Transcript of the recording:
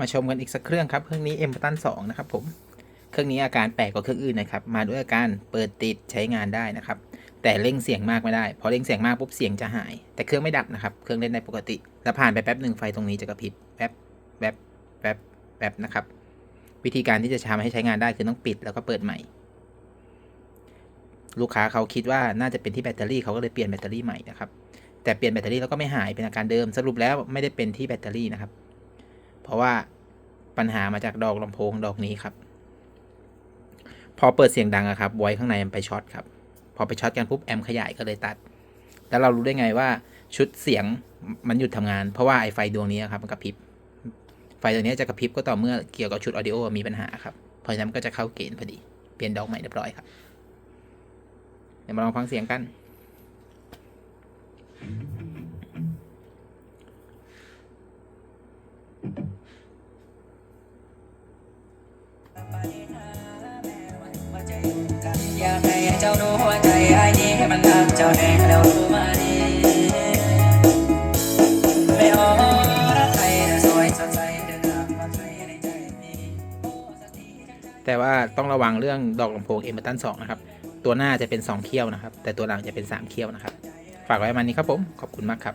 มาชมกันอีกสักเครื่องครับ เครื่องนี้เอ็มตันสองนะครับผม เครื่องนี้อาการแปลกกว่าเครื่องอื่นนะครับ มาด้วยอาการเปิดติดใช้งานได้นะครับ แต่เร่งเสียงมากไม่ได้ พอเร่งเสียงมากปุ๊บเสียงจะหาย แต่เครื่องไม่ดับนะครับ เครื่องเล่นได้ปกติ แล้วผ่านไปแป๊บหนึ่งไฟตรงนี้จะกระพริบแป๊บแป๊บแป๊บแป๊บนะครับ วิธีการที่จะทำให้ใช้งานได้คือต้องปิดแล้วก็เปิดใหม่ ลูกค้าเขาคิดว่าน่าจะเป็นที่แบตเตอรี่เขาก็เลยเปลี่ยนแบตเตอรี่ใหม่นะครับ แต่เปลี่ยนแบตเตอรี่แล้วก็ไม่หายเป็นอาการเดิม สรุปแล้วไม่ได้เป็นที่แบตเตอรี่นะครับ เพราะว่าปัญหามาจากดอกลำโพงดอกนี้ครับ พอเปิดเสียงดังอะครับไว้ข้างในมันไปช็อตครับ พอไปช็อตกันปุ๊บแอมขยายก็เลยตัด แล้วเรารู้ได้ไงว่าชุดเสียงมันหยุดทำงาน เพราะว่าไอไฟดวงนี้ครับมันกระพริบ ไฟตัวนี้จะกระพริบก็ต่อเมื่อเกี่ยวกับชุดออดิโอมีปัญหาครับ เพราะฉะนั้นมันก็จะเข้าเกณฑ์พอดี เปลี่ยนดอกใหม่เรียบร้อยครับ เดี๋ยวมาลองฟังเสียงกัน อยากให้เจ้ารู้หัวใจไอ้นี้มันรักเจ้าแน่แล้วรู้มาดีไม่ออรักใครแต่สวยสดใสเดินทางมาใครในใจมีแต่ว่าต้องระวังเรื่องดอกลำโพงเอเมอร์ตันสองนะครับ ตัวหน้าจะเป็น 2 เขี้ยวนะครับ แต่ตัวหลังจะเป็น 3 เขี้ยวนะครับ ฝากไว้ประมาณนี้ครับผม ขอบคุณมากครับ